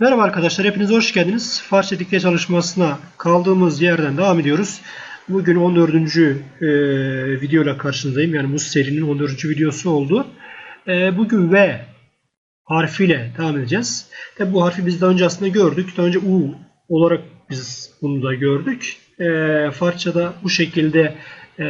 Merhaba arkadaşlar, hepiniz hoş geldiniz. Farsça dikte çalışmasına kaldığımız yerden devam ediyoruz. Bugün 14. E, videoyla karşınızdayım. Yani bu serinin 14. videosu oldu. E, bugün V harfiyle devam edeceğiz. Tabi bu harfi biz daha önce aslında gördük. Daha önce U olarak biz bunu da gördük. E, Farsça'da bu şekilde e,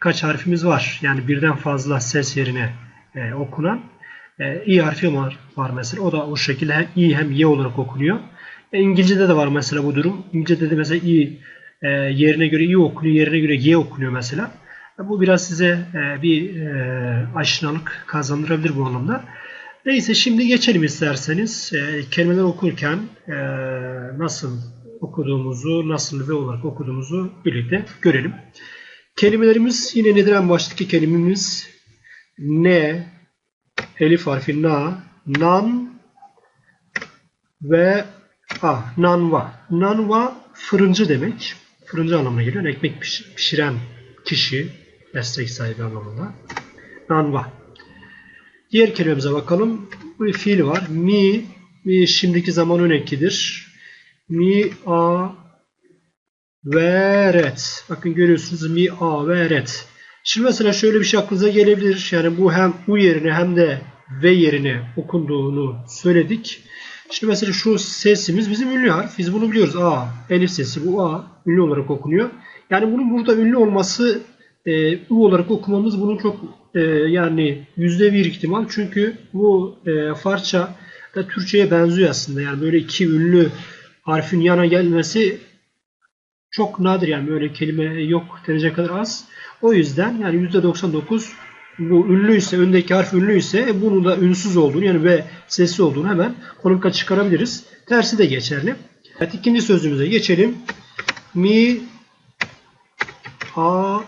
kaç harfimiz var. Yani birden fazla ses yerine e, okunan. E, harfi var, var mesela. O da o şekilde hem i hem y olarak okunuyor. E, İngilizce'de de var mesela bu durum. İngilizce'de de mesela i e, yerine göre i okunuyor, yerine göre y okunuyor mesela. E, bu biraz size e, bir e, aşinalık kazandırabilir bu anlamda. Neyse şimdi geçelim isterseniz. E, kelimeler okurken e, nasıl okuduğumuzu, nasıl ve olarak okuduğumuzu birlikte görelim. Kelimelerimiz yine nedir en baştaki kelimemiz ne, elif harfi na, nan ve a, nanva. Nanva fırıncı demek. Fırıncı anlamına geliyor. Ekmek pişiren kişi, meslek sahibi anlamında. Nanva. Diğer kelimemize bakalım. Bir fiil var. Mi, mi şimdiki zaman önekidir. Mi, a, veret. Bakın görüyorsunuz mi, a, veret. Şimdi mesela şöyle bir şey aklınıza gelebilir. Yani bu hem u yerine hem de v yerine okunduğunu söyledik. Şimdi mesela şu sesimiz bizim ünlü harf. Biz bunu biliyoruz. A, elif sesi bu A ünlü olarak okunuyor. Yani bunun burada ünlü olması e, U olarak okumamız bunun çok e, yani yüzde bir ihtimal. Çünkü bu e, Farsça da Türkçe'ye benziyor aslında. Yani böyle iki ünlü harfin yana gelmesi çok nadir yani böyle kelime yok denecek kadar az. O yüzden yani %99 bu ünlüyse, öndeki harf ünlüyse bunu da ünsüz olduğunu yani ve sesli olduğunu hemen konumka çıkarabiliriz. Tersi de geçerli. Evet ikinci sözümüze geçelim. Mi a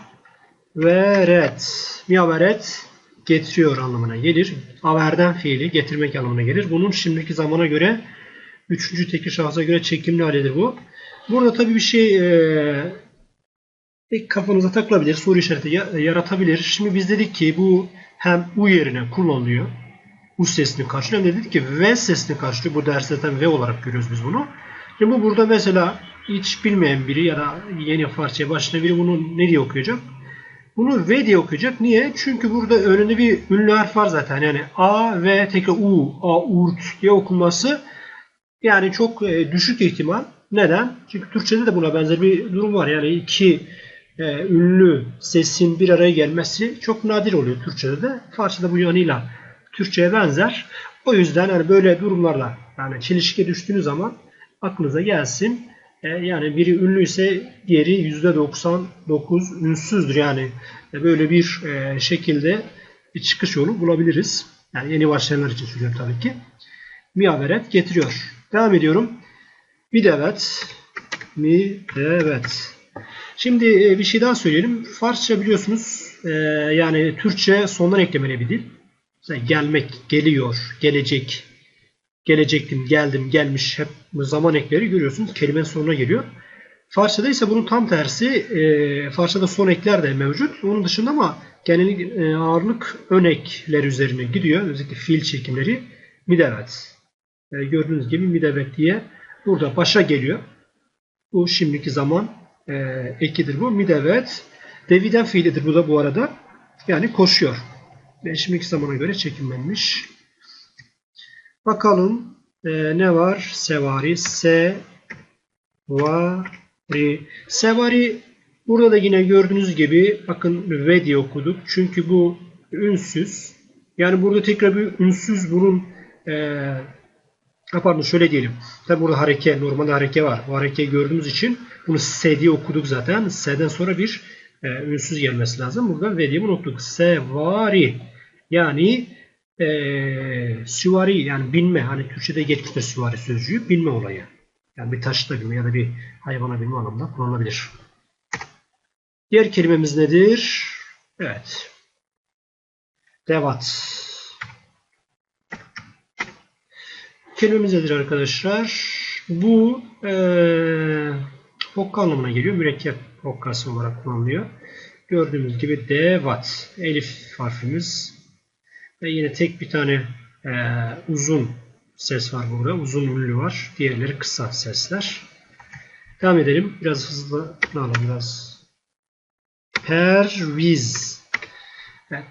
veret. Mi averet getiriyor anlamına gelir. Averden fiili getirmek anlamına gelir. Bunun şimdiki zamana göre üçüncü tekil şahsa göre çekimli halidir bu. Burada tabii bir şey e, ilk kafanıza takılabilir, soru işareti yaratabilir. Şimdi biz dedik ki bu hem U yerine kullanılıyor. U sesini karşılıyor. Dedik ki V sesini karşılıyor. Bu derste zaten V olarak görüyoruz biz bunu. Şimdi bu burada mesela hiç bilmeyen biri ya da yeni Farsçaya başlayan biri bunu ne diye okuyacak? Bunu V diye okuyacak. Niye? Çünkü burada önünde bir ünlü harf var zaten. Yani A ve tekrar U, A, Urt diye okunması yani çok e, düşük ihtimal. Neden? Çünkü Türkçe'de de buna benzer bir durum var. Yani iki e, ünlü sesin bir araya gelmesi çok nadir oluyor Türkçe'de de. Farsça'da bu yanıyla Türkçe'ye benzer. O yüzden hani böyle durumlarla yani çelişkiye düştüğünüz zaman aklınıza gelsin. E, yani biri ünlü ise diğeri %99 ünsüzdür. Yani e, böyle bir e, şekilde bir çıkış yolu bulabiliriz. Yani yeni başlayanlar için söylüyorum tabii ki. Miaveret getiriyor. Devam ediyorum. Bir de evet. Mi evet. Şimdi e, bir şey daha söyleyelim. Farsça biliyorsunuz e, yani Türkçe sondan eklemeli bir dil. Mesela gelmek, geliyor, gelecek, gelecektim, geldim, gelmiş hep zaman ekleri görüyorsunuz. Kelimenin sonuna geliyor. Farsçada ise bunun tam tersi. E, Farsçada son ekler de mevcut. Onun dışında ama genel e, ağırlık ön ekler üzerine gidiyor. Özellikle fiil çekimleri midevet. Gördüğünüz gibi midevet diye burada başa geliyor. Bu şimdiki zaman e, ekidir bu. Midevet. Deviden fiilidir bu da bu arada. Yani koşuyor. Ve şimdiki zamana göre çekimlenmiş. Bakalım e, ne var? Sevari. Se vari. Sevari burada da yine gördüğünüz gibi bakın ve diye okuduk. Çünkü bu ünsüz. Yani burada tekrar bir ünsüz bunun e, pardon şöyle diyelim. Tabi burada hareke, normalde hareke var. Bu harekeyi gördüğümüz için bunu S diye okuduk zaten. S'den sonra bir e, ünsüz gelmesi lazım. Burada V bunu okuduk. Sevari. Yani e, süvari yani binme. Hani Türkçe'de geçmişte süvari sözcüğü binme olayı. Yani bir taşta binme ya da bir hayvana binme anlamında kullanılabilir. Diğer kelimemiz nedir? Evet. Devat. Kelimemiz nedir arkadaşlar? Bu e, hokka anlamına geliyor. Mürekkep hokkası olarak kullanılıyor. Gördüğümüz gibi devat. Elif harfimiz. Ve yine tek bir tane e, uzun ses var burada. Uzun ünlü var. Diğerleri kısa sesler. Devam edelim. Biraz hızlı alalım biraz. Perviz.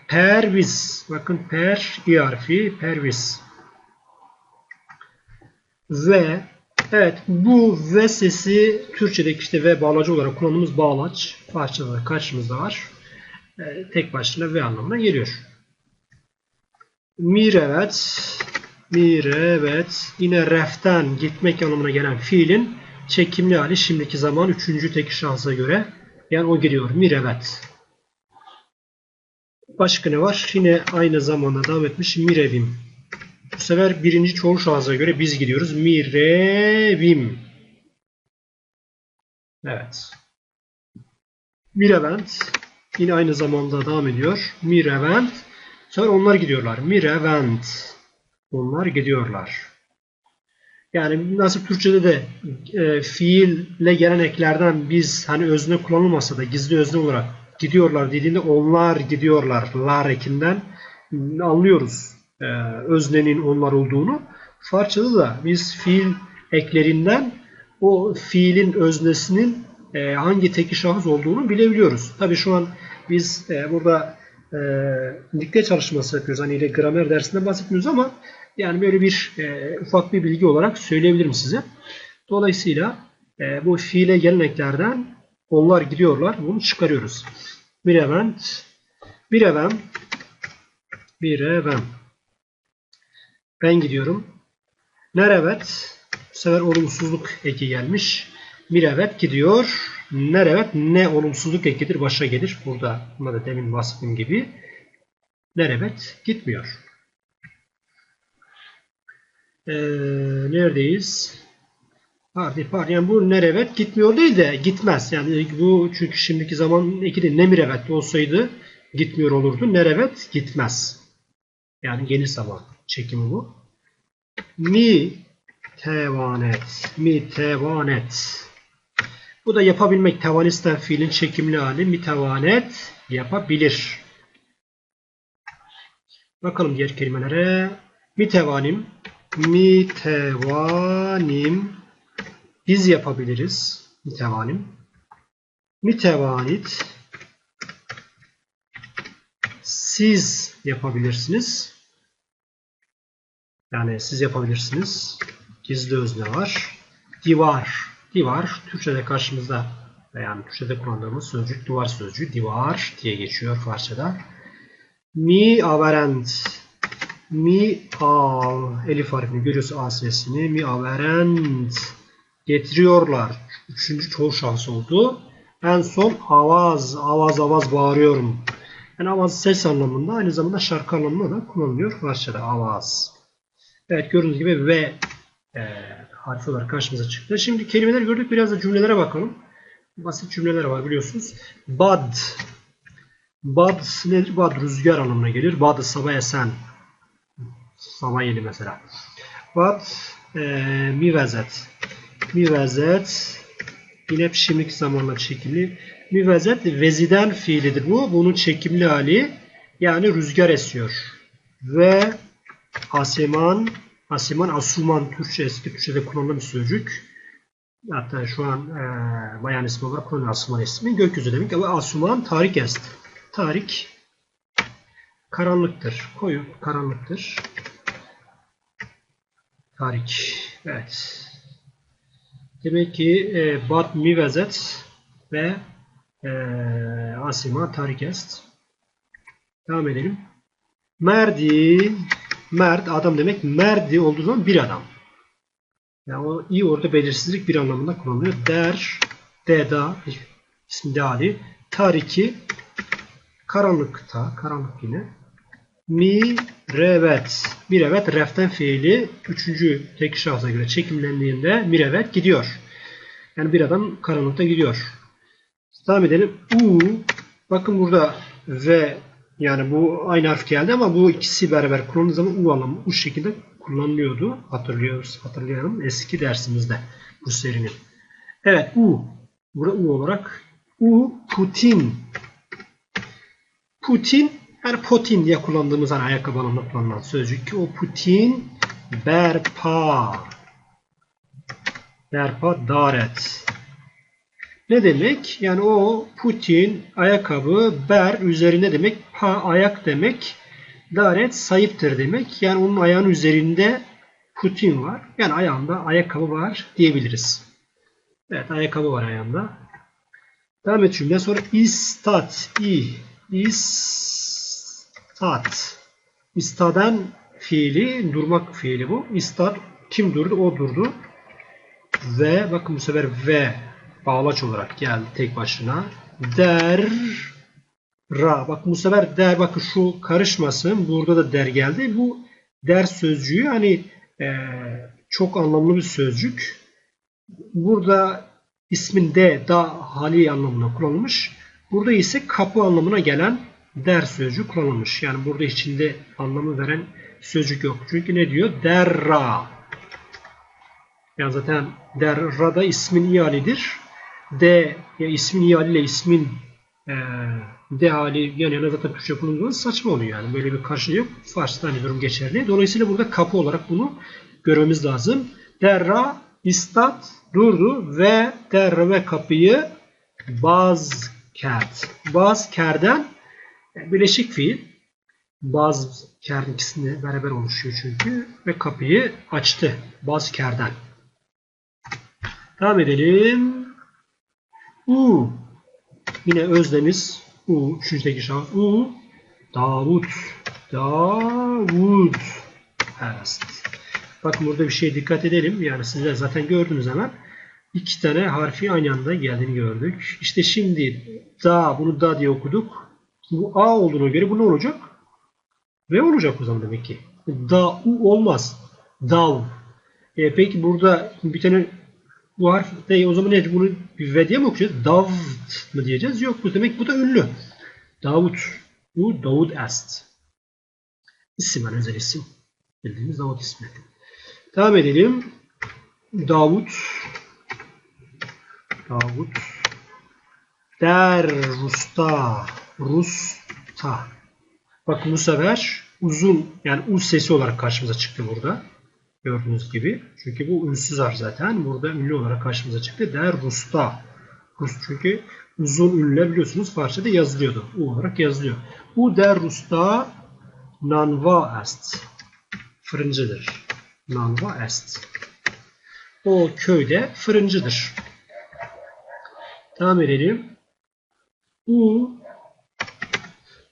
Perviz. Bakın per i harfi. Perviz. Ve evet bu ve sesi Türkçedeki işte ve bağlacı olarak kullandığımız bağlaç parçada karşımızda var. E, tek başına ve anlamına geliyor. Mir evet. Mir evet. Yine reften gitmek anlamına gelen fiilin çekimli hali şimdiki zaman üçüncü tek şansa göre yani o geliyor. Mir evet. Başka ne var? Yine aynı zamanda devam etmiş. Mirevim. Bu sefer birinci çoğul şahsa göre biz gidiyoruz. Mirevim. Evet. Mirevent. Yine aynı zamanda devam ediyor. Mirevent. Sonra onlar gidiyorlar. Mirevent. Onlar gidiyorlar. Yani nasıl Türkçe'de de e, fiille gelen eklerden biz hani özne kullanılmasa da gizli özne olarak gidiyorlar dediğinde onlar gidiyorlar. Lar ekinden anlıyoruz e, öznenin onlar olduğunu. Farsçada da biz fiil eklerinden o fiilin öznesinin e, hangi teki şahıs olduğunu bilebiliyoruz. Tabii şu an biz e, burada e, dikte çalışması yapıyoruz. Hani ile gramer dersinden bahsetmiyoruz ama yani böyle bir e, ufak bir bilgi olarak söyleyebilirim size. Dolayısıyla e, bu fiile gelen eklerden onlar gidiyorlar. Bunu çıkarıyoruz. Bir event, bir evem, bir evem. Ben gidiyorum. Nerevet, bu sefer olumsuzluk eki gelmiş. Mirevet gidiyor. Nerevet ne olumsuzluk ekidir başa gelir. Burada buna da demin bahsettiğim gibi. Nerevet gitmiyor. Ee, neredeyiz? Pardon, pardon. Yani bu nerevet gitmiyor değil de gitmez. Yani bu çünkü şimdiki zaman eki de nemirevet olsaydı gitmiyor olurdu. Nerevet gitmez. Yani geniş zaman çekimi bu. Mi tevanet. Mi tevanet. Bu da yapabilmek. Tevanisten fiilin çekimli hali. Mi tevanet yapabilir. Bakalım diğer kelimelere. Mitevanim. Mitevanim. Biz yapabiliriz. Mitevanim. Mitevanit. Siz yapabilirsiniz. Yani siz yapabilirsiniz. Gizli özne var. Divar. Divar. Türkçe'de karşımızda yani Türkçe'de kullandığımız sözcük duvar sözcüğü. Divar diye geçiyor Farsça'da. Mi averend. Mi al. Elif harfini görüyoruz A sesini. Mi averend. Getiriyorlar. Üçüncü çoğul şahıs oldu. En son avaz. Avaz avaz bağırıyorum. Yani avaz ses anlamında aynı zamanda şarkı anlamında da kullanılıyor Farsça'da avaz. Evet gördüğünüz gibi ve e, harfi olarak karşımıza çıktı. Şimdi kelimeler gördük. Biraz da cümlelere bakalım. Basit cümleler var biliyorsunuz. Bad. Bad nedir? Bad rüzgar anlamına gelir. Bad sabah esen. Sabah yeni mesela. Bad e, mivezet. Mivezet yine şimdiki zamanla çekimli. Mivezet veziden fiilidir bu. Bunun çekimli hali yani rüzgar esiyor. Ve Aseman, Aseman, Asuman Türkçe eski Türkçe'de kullanılan bir sözcük. Hatta şu an e, bayan ismi olarak kullanılan Asuman ismi. Gökyüzü demek ama Asuman tarik est. Tarik karanlıktır. Koyu karanlıktır. Tarik. Evet. Demek ki e, Bat Mivezet ve e, Asima tarik est. Devam edelim. Merdi Mert adam demek. Merdi olduğu zaman bir adam. Yani o iyi orada belirsizlik bir anlamında kullanılıyor. Der, deda, ismi dali, tariki, karanlıkta, karanlık yine. Mi, revet. Bir evet reften fiili üçüncü tek şahsa göre çekimlendiğinde bir evet gidiyor. Yani bir adam karanlıkta gidiyor. Devam edelim. U, bakın burada ve yani bu aynı harf geldi ama bu ikisi beraber kullanıldığı zaman U anlamı bu şekilde kullanılıyordu. Hatırlıyoruz, hatırlayalım eski dersimizde bu serinin. Evet U. Burada U olarak U Putin. Putin yani Putin diye kullandığımız hani ayakkabı anlamında kullanılan sözcük ki o Putin Berpa. Berpa daret. Ne demek? Yani o Putin ayakkabı ber üzerinde demek. Pa ayak demek. Daret sayıptır demek. Yani onun ayağının üzerinde Putin var. Yani ayağında ayakkabı var diyebiliriz. Evet ayakkabı var ayağında. Devam et cümle sonra istat i istat istadan fiili durmak fiili bu. İstat kim durdu? O durdu. Ve bakın bu sefer ve bağlaç olarak geldi tek başına. Der ra. Bakın bu sefer der bakın şu karışmasın. Burada da der geldi. Bu der sözcüğü hani e, çok anlamlı bir sözcük. Burada ismin de da hali anlamına kullanılmış. Burada ise kapı anlamına gelen der sözcüğü kullanılmış. Yani burada içinde anlamı veren sözcük yok. Çünkü ne diyor? Derra. Yani zaten derra da ismin ialidir. De ya ismin iali ile ismin e, de hali yan yana zaten Türkçe kullanıldığı saçma oluyor yani. Böyle bir karşılığı yok. Fars'ta aynı durum geçerli. Dolayısıyla burada kapı olarak bunu görmemiz lazım. Derra istat durdu ve derra ve kapıyı baz kert. Baz kerden bileşik fiil. Baz kerin ikisini beraber oluşuyor çünkü ve kapıyı açtı. Baz kerden. Devam edelim. U. Yine özlemiz U. Üçüncüdeki şahıs. U. Davut. Davut. Est. Bakın burada bir şeye dikkat edelim. Yani sizler zaten gördünüz hemen. İki tane harfi aynı anda geldiğini gördük. İşte şimdi da bunu da diye okuduk. Bu A olduğuna göre bu ne olacak? V olacak o zaman demek ki. Da U olmaz. Dav. E, peki burada bir tane bu harf de o zaman ne? Bunu bir V diye mi okuyacağız? Davt mı diyeceğiz? Yok bu demek bu da ünlü. Davut. Bu Davud est. İsim yani özel isim. Bildiğimiz Davut ismi. Devam edelim. Davut. Davut. Der Rusta. Rusta. Bakın bu sefer uzun yani u sesi olarak karşımıza çıktı burada. Gördüğünüz gibi. Çünkü bu ünsüz harf zaten. Burada ünlü olarak karşımıza çıktı. Der Rusta. Rus çünkü uzun ünlüler biliyorsunuz Farsçada yazılıyordu. U olarak yazılıyor. U der Rusta nanva est. Fırıncıdır. Nanva est. O köyde fırıncıdır. Devam edelim. U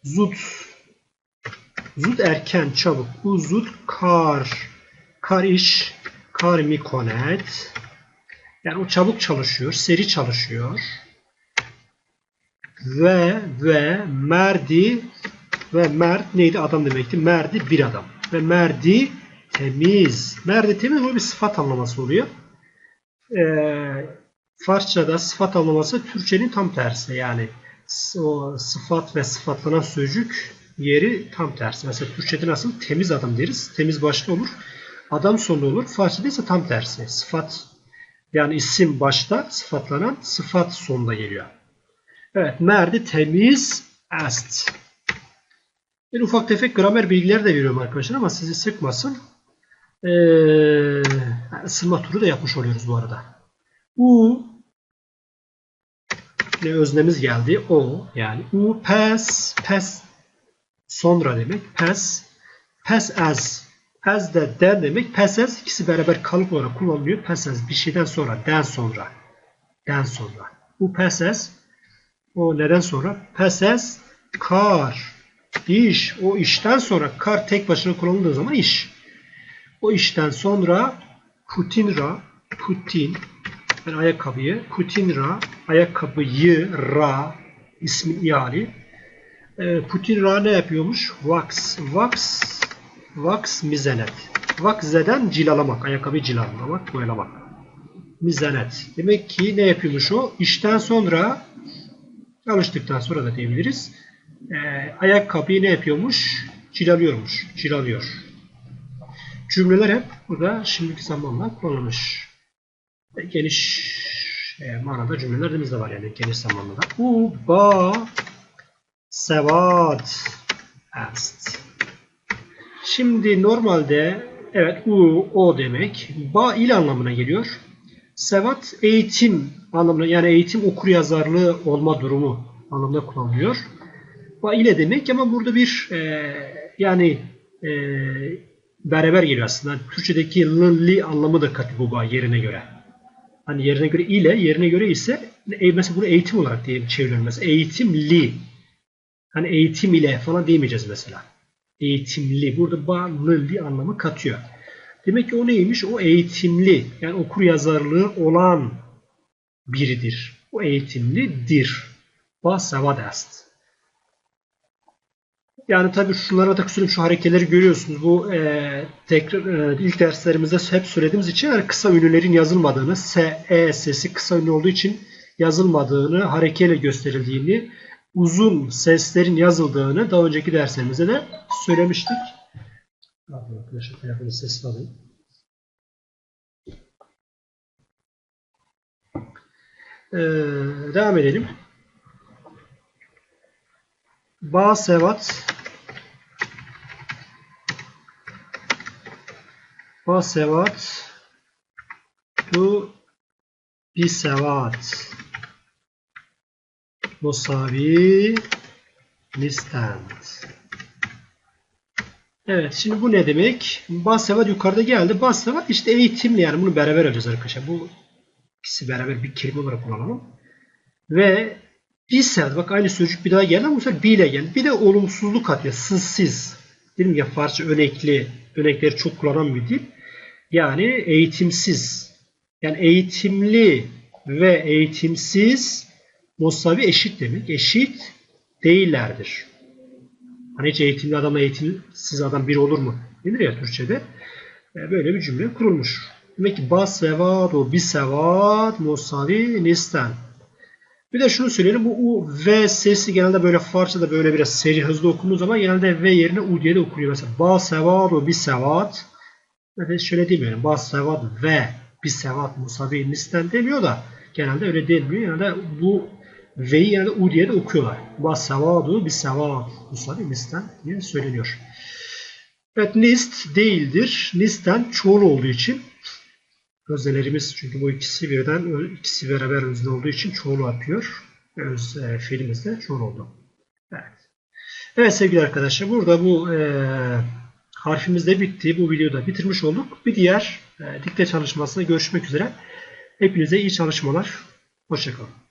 zut zut erken çabuk. U zut kar kar iş kar mikonet yani o çabuk çalışıyor, seri çalışıyor. Ve ve merdi ve mert neydi? Adam demekti. Merdi bir adam. Ve merdi temiz. Merdi temiz bu bir sıfat anlaması oluyor. Ee, Farsçada sıfat anlaması Türkçenin tam tersi. Yani o sıfat ve sıfatlanan sözcük yeri tam tersi. Mesela Türkçede nasıl? Temiz adam deriz. Temiz başta olur. Adam sonunda olur. Farsçada ise tam tersi. Sıfat yani isim başta sıfatlanan sıfat sonunda geliyor. Evet. Merdi temiz est. Bir ufak tefek gramer bilgileri de veriyorum arkadaşlar ama sizi sıkmasın. Ee, ısınma turu da yapmış oluyoruz bu arada. U ne öznemiz geldi. O yani u pes pes sonra demek. Pes pes as as de den demek. Pes as ikisi beraber kalıp olarak kullanılıyor. Pes as bir şeyden sonra den sonra den sonra. U pes as o neden sonra? Pes as kar iş o işten sonra kar tek başına kullanıldığı zaman iş. O işten sonra Putinra Putin yani ayakkabıyı Putinra ayakkabıyı ra ismin iali e, Putin ra ne yapıyormuş? Wax. Wax wax mizenet. Wax zeden cilalamak. Ayakkabıyı cilalamak, boyalamak. Mizenet. Demek ki ne yapıyormuş o? İşten sonra çalıştıktan sonra da diyebiliriz. E, ayakkabıyı ne yapıyormuş? Cilalıyormuş. Cilalıyor. Cümleler hep burada şimdiki zamanla kullanılmış. E, geniş e, manada cümlelerimiz de var yani geniş zamanlı da. U, ba, sevat, est. Şimdi normalde Evet u, o demek. Ba il anlamına geliyor. Sevat eğitim anlamına yani eğitim okur yazarlığı olma durumu anlamında kullanılıyor. Ba ile demek ama burada bir e, yani e, beraber geliyor aslında. Türkçedeki l, li anlamı da katı bu ba yerine göre. Hani yerine göre ile, yerine göre ise e, mesela bunu eğitim olarak diye çeviriyorum mesela. Eğitimli. Hani eğitim ile falan diyemeyeceğiz mesela. Eğitimli. Burada ba, l, li anlamı katıyor. Demek ki o neymiş? O eğitimli. Yani okur yazarlığı olan biridir. O eğitimlidir. Ba sevad est. Yani tabii şunlara da söyleyeyim şu hareketleri görüyorsunuz. Bu e, tekrar e, ilk derslerimizde hep söylediğimiz için yani kısa ünlülerin yazılmadığını, S, E sesi kısa ünlü olduğu için yazılmadığını, harekeyle gösterildiğini, uzun seslerin yazıldığını daha önceki derslerimizde de söylemiştik. Pardon arkadaşlar telefonu sesli alayım. Ee, devam edelim. Ba sevat Ba sevat tu bi sevat musavi nistant Evet şimdi bu ne demek? Bassevat yukarıda geldi. Bassevat işte eğitimli yani bunu beraber alacağız arkadaşlar. Bu ikisi beraber bir kelime olarak kullanalım. Ve Bilsel bak aynı sözcük bir daha geldi ama bu sefer bile geldi. Bir de olumsuzluk atıyor. Sızsız. Dedim ya Farsça örnekli. Örnekleri çok kullanan bir dil. Yani eğitimsiz. Yani eğitimli ve eğitimsiz Musavi eşit demek. Eşit değillerdir. Hani hiç eğitimli adamla eğitimsiz adam bir olur mu? Denir ya Türkçe'de. Böyle bir cümle kurulmuş. Demek ki bas sevad o bis sevad musavi nistan. Bir de şunu söyleyelim. Bu U, V sesi genelde böyle Farsça'da böyle biraz seri hızlı okunduğu zaman genelde V yerine U diye de okunuyor. Mesela ba sevad o bi sevad. Mesela şöyle demiyorum. Ba sevad V bi sevad musavi nisten demiyor da genelde öyle denmiyor. Genelde bu V'yi genelde U diye de okuyorlar. Ba sevadu bi sevad musavi nisten diye söyleniyor. Evet nist değildir. Nisten çoğul olduğu için öznelerimiz çünkü bu ikisi birden ikisi beraber özne olduğu için çoğul yapıyor. Öz e, fiilimizde çoğul oldu. Evet. Evet sevgili arkadaşlar burada bu e, harfimiz de bitti. Bu videoda bitirmiş olduk. Bir diğer e, dikte çalışmasında görüşmek üzere. Hepinize iyi çalışmalar. Hoşçakalın.